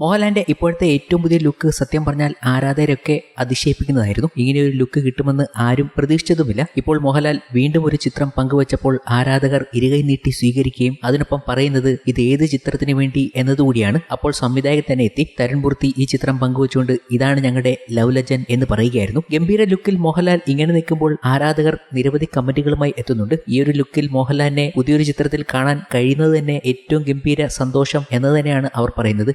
മോഹൻലാലിന്റെ ഇപ്പോഴത്തെ ഏറ്റവും പുതിയ ലുക്ക് സത്യം പറഞ്ഞാൽ ആരാധകരൊക്കെ അതിശയിപ്പിക്കുന്നതായിരുന്നു. ഇങ്ങനെ ഒരു ലുക്ക് കിട്ടുമെന്ന് ആരും പ്രതീക്ഷിച്ചതുമില്ല. ഇപ്പോൾ മോഹൻലാൽ വീണ്ടും ഒരു ചിത്രം പങ്കുവച്ചപ്പോൾ ആരാധകർ ഇരുകൈ നീട്ടി സ്വീകരിക്കുകയും അതിനൊപ്പം പറയുന്നത് ഇത് ഏത് ചിത്രത്തിന് വേണ്ടി എന്നതുകൂടിയാണ്. അപ്പോൾ സംവിധായകൻ തന്നെ എത്തി. തരുൺപൂർത്തി ഈ ചിത്രം പങ്കുവച്ചുകൊണ്ട് ഇതാണ് ഞങ്ങളുടെ ലവ് ലജൻ എന്ന് പറയുകയായിരുന്നു. ഗംഭീര ലുക്കിൽ മോഹൻലാൽ ഇങ്ങനെ നിൽക്കുമ്പോൾ ആരാധകർ നിരവധി കമന്റുകളുമായി എത്തുന്നുണ്ട്. ഈ ഒരു ലുക്കിൽ മോഹൻലാലിനെ പുതിയൊരു ചിത്രത്തിൽ കാണാൻ കഴിയുന്നത് തന്നെ ഏറ്റവും ഗംഭീര സന്തോഷം എന്ന് തന്നെയാണ് അവർ പറയുന്നത്.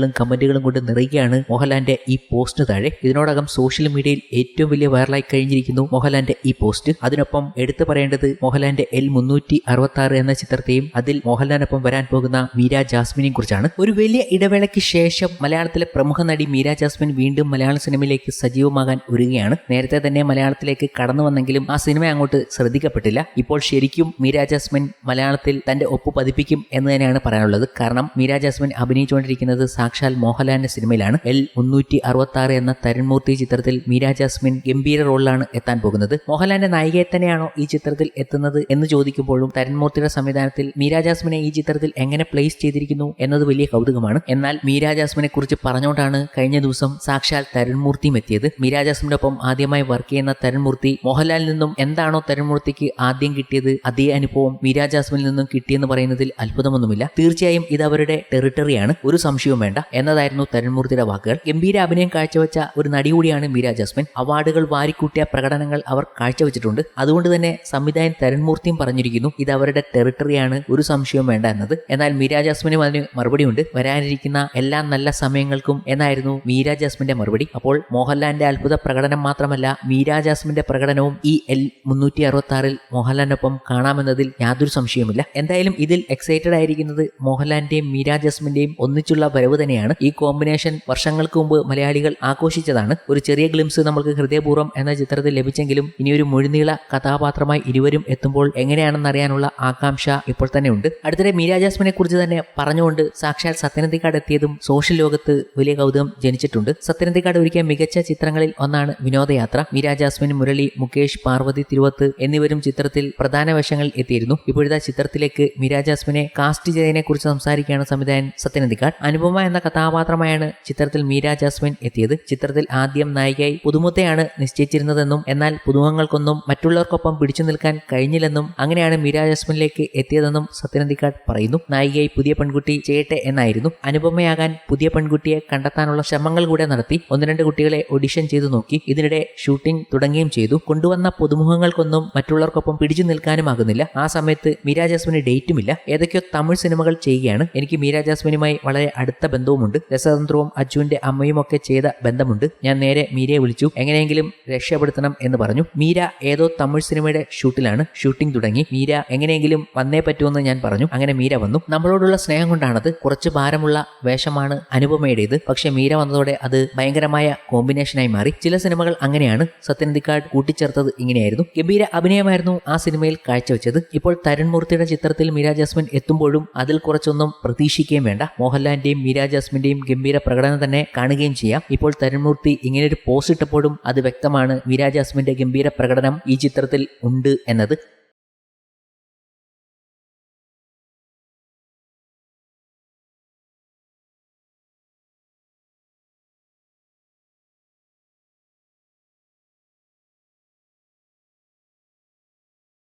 ഇമോജികളും കമന്റുകളും കൊണ്ട് നിറയുകയാണ് മോഹൻലാലിന്റെ ഈ പോസ്റ്റ് താഴെ. ഇതിനോടകം സോഷ്യൽ മീഡിയയിൽ ഏറ്റവും വലിയ വൈറലായി കഴിഞ്ഞിരിക്കുന്നു മോഹൻലാലിന്റെ ഈ പോസ്റ്റ്. അതിനൊപ്പം എടുത്തു പറയേണ്ടത് മോഹൻലാലിന്റെ എൽ മുന്നൂറ്റി അറുപത്തി ആറ് എന്ന ചിത്രത്തെയും അതിൽ മോഹൻലാലിനൊപ്പം വരാൻ പോകുന്ന മീര ജാസ്മിനെയും കുറിച്ചാണ്. ഒരു വലിയ ഇടവേളയ്ക്ക് ശേഷം മലയാളത്തിലെ പ്രമുഖ നടി മീര ജാസ്മിൻ വീണ്ടും മലയാള സിനിമയിലേക്ക് സജീവമാകാൻ ഒരുങ്ങുകയാണ്. നേരത്തെ തന്നെ മലയാളത്തിലേക്ക് കടന്നു വന്നെങ്കിലും ആ സിനിമ അങ്ങോട്ട് ശ്രദ്ധിക്കപ്പെട്ടില്ല. ഇപ്പോൾ ശരിക്കും മീര ജാസ്മിൻ മലയാളത്തിൽ തന്റെ ഒപ്പ് പതിപ്പിക്കും എന്ന് തന്നെയാണ് പറയാനുള്ളത്. കാരണം മീര ജാസ്മിൻ അഭിനയിച്ചുകൊണ്ടിരിക്കുന്നത് സാക്ഷാൽ മോഹൻലാലിന്റെ സിനിമയിലാണ് എൽ മുന്നൂറ്റി അറുപത്തി എന്ന തരുൺമൂർത്തി ചിത്രത്തിൽ മീര ജാസ്മിൻ ഗംഭീര റോളിലാണ് എത്താൻ പോകുന്നത്. മോഹൻലാലിന്റെ നായികയെ തന്നെയാണോ ഈ ചിത്രത്തിൽ എത്തുന്നത് എന്ന് ചോദിക്കുമ്പോഴും തരുൺമൂർത്തിയുടെ സംവിധാനത്തിൽ മീര ജാസ്മിനെ ഈ ചിത്രത്തിൽ എങ്ങനെ പ്ലേസ് ചെയ്തിരിക്കുന്നു എന്നത് വലിയ കൗതുകമാണ്. എന്നാൽ മീര ജാസ്മിനെ കുറിച്ച് പറഞ്ഞുകൊണ്ടാണ് കഴിഞ്ഞ ദിവസം സാക്ഷാൽ തരുൺമൂർത്തിയും എത്തിയത്. മീര ജാസ്മിന്റെ ഒപ്പം ആദ്യമായി വർക്ക് ചെയ്യുന്ന തരുൺമൂർത്തി മോഹൻലാലിൽ നിന്നും എന്താണോ തരുൺമൂർത്തിക്ക് ആദ്യം കിട്ടിയത് അതേ അനുഭവം മീര ജാസ്മിനിൽ നിന്നും കിട്ടിയെന്ന് പറയുന്നതിൽ അത്ഭുതമൊന്നുമില്ല. തീർച്ചയായും ഇത് അവരുടെ ടെറിട്ടറിയാണ് ഒരു സംശയവും എന്നതായിരുന്നു തരുൺമൂർത്തിയുടെ വാക്കുകൾ. ഗംഭീര അഭിനയം കാഴ്ചവെച്ച ഒരു നടി കൂടിയാണ് മീര ജസ്മിൻ. അവാർഡുകൾ വാരിക്കൂട്ടിയ പ്രകടനങ്ങൾ അവർ കാഴ്ചവെച്ചിട്ടുണ്ട്. അതുകൊണ്ട് തന്നെ സംവിധായൻ തരുൺമൂർത്തിയും പറഞ്ഞിരിക്കുന്നു ഇത് അവരുടെ ടെറിട്ടറിയാണ് ഒരു സംശയവും വേണ്ട എന്നത്. എന്നാൽ മീര ജസ്മിനും അതിന് മറുപടിയുണ്ട്. വരാനിരിക്കുന്ന എല്ലാ നല്ല സമയങ്ങൾക്കും എന്നായിരുന്നു മീര ജസ്മിന്റെ മറുപടി. അപ്പോൾ മോഹൻലാലിന്റെ അത്ഭുത പ്രകടനം മാത്രമല്ല മീര ജാസ്മിന്റെ പ്രകടനവും ഈ എൽ മുന്നൂറ്റി അറുപത്തി ആറിൽ മോഹൻലാലിനൊപ്പം കാണാമെന്നതിൽ യാതൊരു സംശയവുമില്ല. എന്തായാലും ഇതിൽ എക്സൈറ്റഡ് ആയിരിക്കുന്നത് മോഹൻലാലിന്റെയും മീര ജസ്മിന്റെയും ഒന്നിച്ചുള്ള വരവ് തന്നെയാണ്. ഈ കോമ്പിനേഷൻ വർഷങ്ങൾക്ക് മുമ്പ് മലയാളികൾ ആഘോഷിച്ചതാണ്. ഒരു ചെറിയ ഗ്ലിംസ് നമ്മൾക്ക് ഹൃദയപൂർവം എന്ന ചിത്രത്തിൽ ലഭിച്ചെങ്കിലും ഇനി ഒരു മുഴുനീള കഥാപാത്രമായി ഇരുവരും എത്തുമ്പോൾ എങ്ങനെയാണെന്നറിയാനുള്ള ആകാംക്ഷ ഇപ്പോൾ തന്നെ ഉണ്ട്. അടുത്തിടെ മീര ജാസ്മിനെ കുറിച്ച് തന്നെ പറഞ്ഞുകൊണ്ട് സാക്ഷാൽ സത്യനന്ദിക്കാട് എത്തിയതും സോഷ്യൽ ലോകത്ത് വലിയ കൗതുകം ജനിച്ചിട്ടുണ്ട്. സത്യനന്ദിക്കാട് ഒരുക്കിയ മികച്ച ചിത്രങ്ങളിൽ ഒന്നാണ് വിനോദയാത്ര. മീര ജാസ്മിൻ മുരളി മുകേഷ് പാർവതി തിരുവത്ത് എന്നിവരും ചിത്രത്തിൽ പ്രധാന വേഷങ്ങളിൽ എത്തിയിരുന്നു. ഇപ്പോഴത്തെ ചിത്രത്തിലേക്ക് മീര ജാസ്മിനെ കാസ്റ്റ് ചെയ്തതിനെ കുറിച്ച് സംസാരിക്കുകയാണ് സംവിധായകൻ സത്യനന്ദിക്കാട് അനുപമ എന്ന കഥാപാത്രമായാണ് ചിത്രത്തിൽ മീര ജാസ്മിൻ എത്തിയത്. ചിത്രത്തിൽ ആദ്യം നായികയായി പുതുമുത്തയാണ് നിശ്ചയിച്ചിരുന്നതെന്നും എന്നാൽ പുതുമുഖങ്ങൾക്കൊന്നും മറ്റുള്ളവർക്കൊപ്പം പിടിച്ചു നിൽക്കാൻ കഴിഞ്ഞില്ലെന്നും അങ്ങനെയാണ് മീര ജാസ്മിനിലേക്ക് എത്തിയതെന്നും സത്യനന്ദിക്കാട് പറയുന്നു. നായികയായി പുതിയ പെൺകുട്ടി ചെയ്യട്ടെ എന്നായിരുന്നു. അനുപമയാകാൻ പുതിയ പെൺകുട്ടിയെ കണ്ടെത്താനുള്ള ശ്രമങ്ങൾ കൂടെ നടത്തി ഒന്ന് രണ്ട് കുട്ടികളെ ഓഡിഷൻ ചെയ്തു നോക്കി. ഇതിനിടെ ഷൂട്ടിംഗ് തുടങ്ങുകയും ചെയ്തു. കൊണ്ടുവന്ന പുതുമുഖങ്ങൾക്കൊന്നും മറ്റുള്ളവർക്കൊപ്പം പിടിച്ചു നിൽക്കാനും ആകുന്നില്ല ആ സമയത്ത് മീര ജാസ്മിന് ഡേറ്റുമില്ല. ഏതൊക്കെയോ തമിഴ് സിനിമകൾ ചെയ്യുകയാണ്. എനിക്ക് മീര ജാസ്മിനുമായി വളരെ അടുത്ത ബന്ധവുമുണ്ട്. രസതന്ത്രവും അജുവിന്റെ അമ്മയും ഒക്കെ ചെയ്ത ബന്ധമുണ്ട്. ഞാൻ നേരെ മീരയെ വിളിച്ചു. എങ്ങനെയെങ്കിലും രക്ഷപ്പെടുത്തണം എന്ന് പറഞ്ഞു. മീര ഏതോ തമിഴ് സിനിമയുടെ ഷൂട്ടിലാണ്. ഷൂട്ടിംഗ് തുടങ്ങി. മീര എങ്ങനെയെങ്കിലും വന്നേ പറ്റുമെന്ന് ഞാൻ പറഞ്ഞു. അങ്ങനെ മീര വന്നു. നമ്മളോടുള്ള സ്നേഹം കൊണ്ടാണത് കുറച്ച് ഭാരമുള്ള വേഷമാണ് അനുപമയുടേത് പക്ഷെ മീര വന്നതോടെ അത് ഭയങ്കരമായ കോമ്പിനേഷനായി മാറി. ചില സിനിമകൾ അങ്ങനെയാണ്. സത്യനന്ദിക്കാട് കൂട്ടിച്ചേർത്തത് ഇങ്ങനെയായിരുന്നു. ഗംഭീര അഭിനയമായിരുന്നു ആ സിനിമയിൽ കാഴ്ചവെച്ചത്. ഇപ്പോൾ തരുൺമൂർത്തിയുടെ ചിത്രത്തിൽ മീര ജാസ്മിൻ എത്തുമ്പോഴും അതിൽ കുറച്ചൊന്നും പ്രതീക്ഷിക്കുകയും വേണ്ട. മോഹൻലാലിന്റെയും മീര ജാസ്മിന്റെയും ഗംഭീര പ്രകടനം തന്നെ കാണുകയും ചെയ്യാം. ഇപ്പോൾ തരുൺമൂർത്തി ഇങ്ങനെ ഒരു പോസ്റ്റ് ഇട്ടപ്പോഴും അത് വ്യക്തമാണ്. മീര ജാസ്മിന്റെ ഗംഭീര പ്രകടനം ഈ ചിത്രത്തിൽ ഉണ്ട് എന്നത്.